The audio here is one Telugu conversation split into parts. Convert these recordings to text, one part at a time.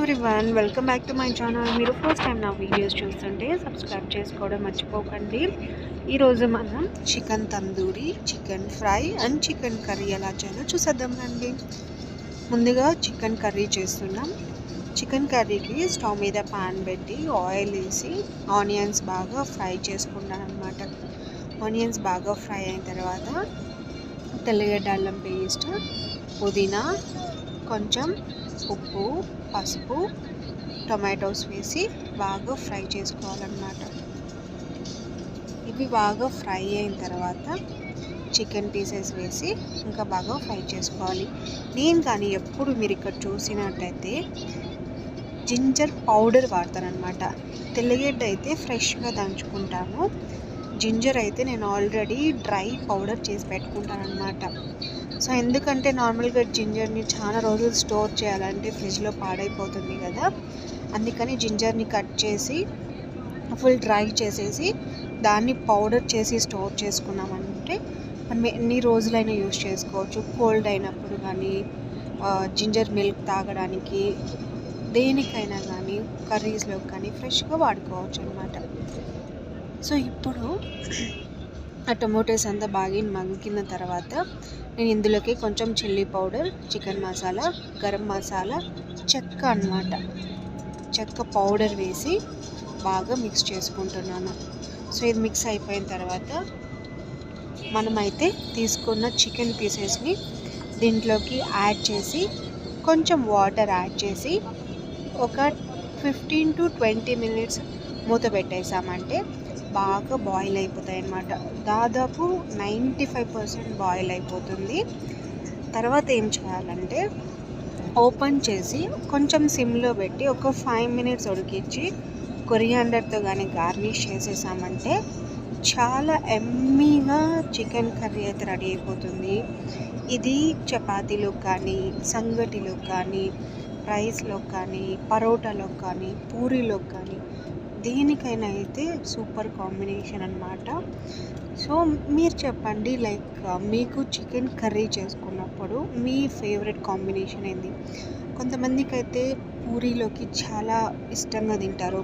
Everyone welcome back to my channel. మీరు ఫస్ట్ టైం నా వీడియోస్ చూస్తుంటే సబ్స్క్రైబ్ చేసుకోవడం మర్చిపోకండి. ఈరోజు మనం chicken tandoori chicken fry and chicken curry ఎలా చేయాలో చూసేద్దాం రండి. ముందుగా చికెన్ కర్రీ చేస్తున్నాం. చికెన్ కర్రీకి స్టవ్ మీద పాన్ పెట్టి ఆయిల్ వేసి ఆనియన్స్ బాగా ఫ్రై చేసుకున్నాను అనమాట ఆనియన్స్ బాగా ఫ్రై అయిన తర్వాత తెల్లగడ్డ అల్లం పేస్ట్ పుదీనా కొంచెం ఉప్పు పసుపు టొమాటోస్ వేసి బాగా ఫ్రై చేసుకోవాలన్నమాట. ఇవి బాగా ఫ్రై అయిన తర్వాత చికెన్ పీసెస్ వేసి ఇంకా బాగా ఫ్రై చేసుకోవాలి. నేను కానీ ఎప్పుడు మీరు ఇక్కడ చూసినట్టయితే జింజర్ పౌడర్ వాడతానమాట తెల్లగడ్డ అయితే ఫ్రెష్గా దంచుకుంటాను. జింజర్ అయితే నేను ఆల్రెడీ డ్రై పౌడర్ చేసి పెట్టుకుంటాను అనమాట సో ఎందుకంటే నార్మల్గా జింజర్ని చాలా రోజులు స్టోర్ చేయాలంటే ఫ్రిడ్జ్లో పాడైపోతుంది కదా. అందుకని జింజర్ని కట్ చేసి ఫుల్ డ్రై చేసేసి దాన్ని పౌడర్ చేసి స్టోర్ చేసుకున్నామంటే మనం ఎన్ని రోజులైనా యూజ్ చేసుకోవచ్చు. కోల్డ్ అయినప్పుడు కానీ జింజర్ మిల్క్ తాగడానికి దేనికైనా కానీ కర్రీస్లో కానీ ఫ్రెష్గా వాడుకోవచ్చు అనమాట సో ఇప్పుడు ఆ టొమాటోస్ అంతా బాగా మగ్గిన తర్వాత నేను ఇందులోకి కొంచెం chilli powder chicken masala garam masala చెక్క అన్నమాట. చెక్క పౌడర్ వేసి బాగా మిక్స్ చేసుకుంటున్నాను. సో ఇది మిక్స్ అయిపోయిన తర్వాత మనమైతే తీసుకున్న చికెన్ పీసెస్ని దీంట్లోకి యాడ్ చేసి కొంచెం వాటర్ యాడ్ చేసి ఒక ఫిఫ్టీన్ టు ట్వంటీ మినిట్స్ మూత పెట్టేసామంటే బాగా బాయిల్ అయిపోతాయి అన్నమాట దాదాపు నైంటీ ఫైవ్ పర్సెంట్ బాయిల్ అయిపోతుంది. తర్వాత ఏం చేయాలంటే ఓపెన్ చేసి కొంచెం సిమ్లో పెట్టి ఒక ఫైవ్ మినిట్స్ ఉడికించి కొరియాండర్తో కానీ గార్నిష్ చేసేసామంటే చాలా ఎమ్మీగా చికెన్ కర్రీ అయితే రెడీ అయిపోతుంది. ఇది చపాతీలో కానీ సంగటిలో కానీ రైస్లో కానీ పరోటాలో కానీ పూరీలో కానీ దేనికైనా అయితే సూపర్ కాంబినేషన్ అనమాట సో మీరు చెప్పండి లైక్ మీకు చికెన్ కర్రీ చేసుకున్నప్పుడు మీ ఫేవరెట్ కాంబినేషన్ ఏంది? కొంతమందికి అయితే పూరీలోకి చాలా ఇష్టంగా తింటారు.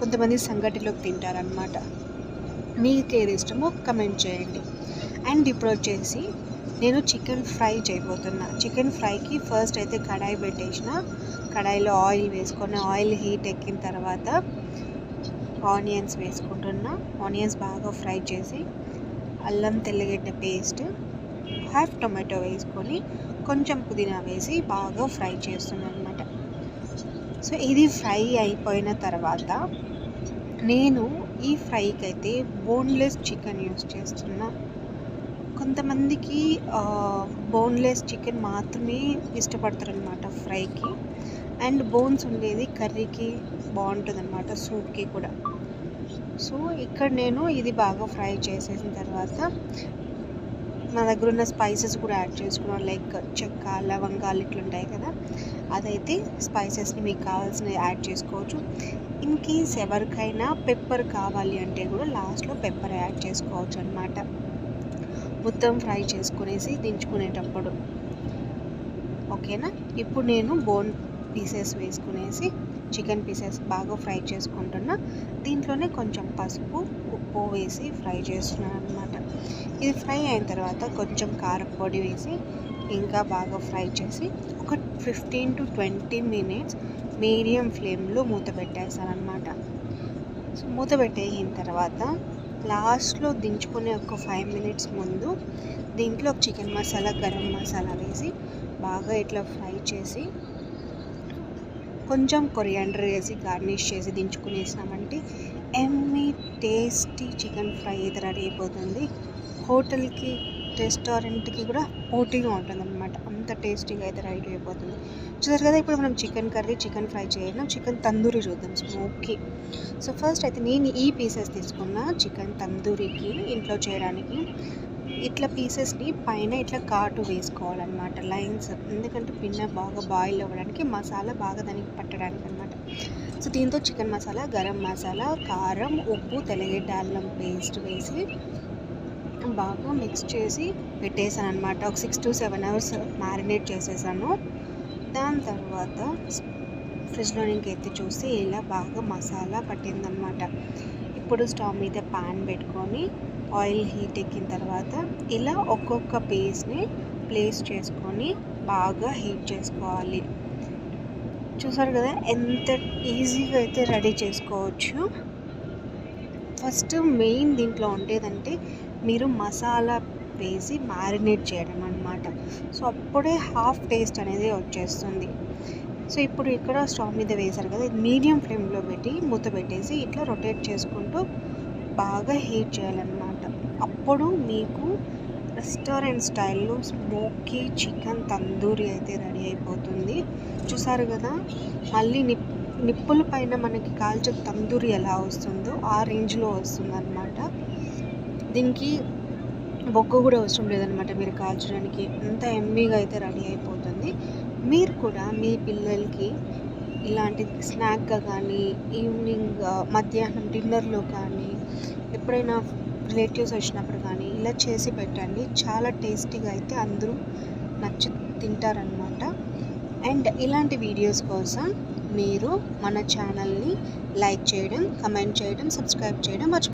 కొంతమంది సంగటిలోకి తింటారనమాట మీకు ఏది ఇష్టమో కమెంట్ చేయండి. అండ్ ఇప్పుడు వచ్చేసి నేను చికెన్ ఫ్రై చేయబోతున్నా. చికెన్ ఫ్రైకి ఫస్ట్ అయితే కడాయి పెట్టేసిన. కడాయిలో ఆయిల్ వేసుకొని ఆయిల్ హీట్ ఎక్కిన తర్వాత ఆనియన్స్ వేసుకుంటున్నా. ఆనియన్స్ బాగా ఫ్రై చేసి అల్లం తెల్లగడ్డ పేస్ట్ హాఫ్ టొమాటో వేసుకొని కొంచెం పుదీనా వేసి బాగా ఫ్రై చేస్తున్నాను అనమాట సో ఇది ఫ్రై అయిపోయిన తర్వాత నేను ఈ ఫ్రైకి అయితే బోన్లెస్ చికెన్ యూస్ చేస్తున్నా. కొంతమందికి బోన్లెస్ చికెన్ మాత్రమే ఇష్టపడతారనమాట ఫ్రైకి. అండ్ బోన్స్ ఉండేది కర్రీకి బాగుంటుంది అనమాట సూప్కి కూడా. సో ఇక్కడ నేను ఇది బాగా ఫ్రై చేసేసిన తర్వాత నా దగ్గర ఉన్న స్పైసెస్ కూడా యాడ్ చేసుకున్నాను. లైక్ చెక్క లవంగాలు ఇట్లుంటాయి కదా. అదైతే స్పైసెస్ని మీకు కావాల్సినవి యాడ్ చేసుకోవచ్చు. ఇన్ కేస్ ఎవరికైనా పెప్పర్ కావాలి అంటే కూడా లాస్ట్లో పెప్పర్ యాడ్ చేసుకోవచ్చు అనమాట మొత్తం ఫ్రై చేసుకునేసి దించుకునేటప్పుడు. ఓకేనా? ఇప్పుడు నేను బోన్ పీసెస్ వేసుకునేసి చికెన్ పీసెస్ బాగా ఫ్రై చేసుకుంటున్నా. దీంట్లోనే కొంచెం పసుపు ఉప్పు వేసి ఫ్రై చేస్తున్నాను అనమాట ఇది ఫ్రై అయిన తర్వాత కొంచెం కారపొడి వేసి ఇంకా బాగా ఫ్రై చేసి ఒక fifteen to twenty minutes medium ఫ్లేమ్లో మూత పెట్టేస్తానమాట సో మూత పెట్టేసిన తర్వాత లాస్ట్లో దించుకునే ఒక ఫైవ్ మినిట్స్ ముందు దీంట్లో చికెన్ మసాలా గరం మసాలా వేసి బాగా ఇట్లా ఫ్రై చేసి కొంచెం కొరియాండర్ వేసి గార్నిష్ చేసి దించుకునేసినామంటే ఎమ్మి టేస్టీ చికెన్ ఫ్రై అయితే రెడీ అయిపోతుంది. హోటల్కి రెస్టారెంట్కి కూడా పోటీగా ఉంటుంది అనమాట అంత టేస్టీగా అయితే రెడీ అయిపోతుంది. చూసారు కదా ఇప్పుడు మనం చికెన్ కర్రీ చికెన్ ఫ్రై చేయడం చికెన్ తందూరి చూద్దాం. స్మోకీ సో ఫస్ట్ అయితే నేను ఈ పీసెస్ తీసుకున్న చికెన్ తందూరికి ఇంట్లో చేయడానికి. ఇట్లా పీసెస్ని పైన ఇట్లా కాటు వేసుకోవాలన్నమాట లైన్స్. ఎందుకంటే పిన్న బాగా బాయిల్ అవ్వడానికి మసాలా బాగా దానికి పట్టడానికి అనమాట సో దీంతో చికెన్ మసాలా గరం మసాలా కారం ఉప్పు తెలగడ్డ అల్లం పేస్ట్ వేసి బాగా మిక్స్ చేసి పెట్టేసాను అనమాట ఒక six to seven hours marinate చేసేసాను. దాని తర్వాత ఫ్రిడ్జ్లో నుంచి ఎత్తి చూస్తే ఇలా బాగా మసాలా పట్టిందనమాట ఇప్పుడు స్టవ్ మీద పాన్ పెట్టుకొని ఆయిల్ హీట్ ఎక్కిన తర్వాత ఇలా ఒక్కొక్క పీస్ని ప్లేస్ చేసుకొని బాగా హీట్ చేసుకోవాలి. చూసారు కదా ఎంత ఈజీగా అయితే రెడీ చేసుకోవచ్చు. ఫస్ట్ మెయిన్ దీంట్లో ఉండేదంటే మీరు మసాలా వేసి మ్యారినేట్ చేయడం అనమాట సో అప్పుడే హాఫ్ టేస్ట్ అనేది వచ్చేస్తుంది. సో ఇప్పుడు ఇక్కడ స్టవ్ మీద వేశారు కదా మీడియం ఫ్లేమ్లో పెట్టి మూత పెట్టేసి ఇట్లా రొటేట్ చేసుకుంటూ బాగా హీట్ చేయాలన్నమాట. అప్పుడు మీకు రెస్టారెంట్ స్టైల్లో స్మోకీ చికెన్ తందూరి అయితే రెడీ అయిపోతుంది. చూసారు కదా? మళ్ళీ నిప్ నిప్పుల పైన మనకి కాల్చే తందూరి ఎలా వస్తుందో ఆ రేంజ్లో వస్తుంది అనమాట దీనికి బొగ్గు కూడా అవసరం లేదనమాట మీరు కాల్చడానికి. అంత ఎమ్మీగా అయితే రెడీ అయిపోతుంది. మీరు కూడా మీ పిల్లలకి ఇలాంటి స్నాక్గా కానీ ఈవినింగ్ మధ్యాహ్నం డిన్నర్లో కానీ ఎప్పుడైనా రిలేటివ్స్ వచ్చినప్పుడు కానీ ఇలా చేసి పెట్టండి. చాలా టేస్టీగా అయితే అందరూ నచ్చి తింటారనమాట అండ్ ఇలాంటి వీడియోస్ కోసం మీరు మన ఛానల్ని లైక్ చేయడం కమెంట్ చేయడం సబ్స్క్రైబ్ చేయడం మర్చిపో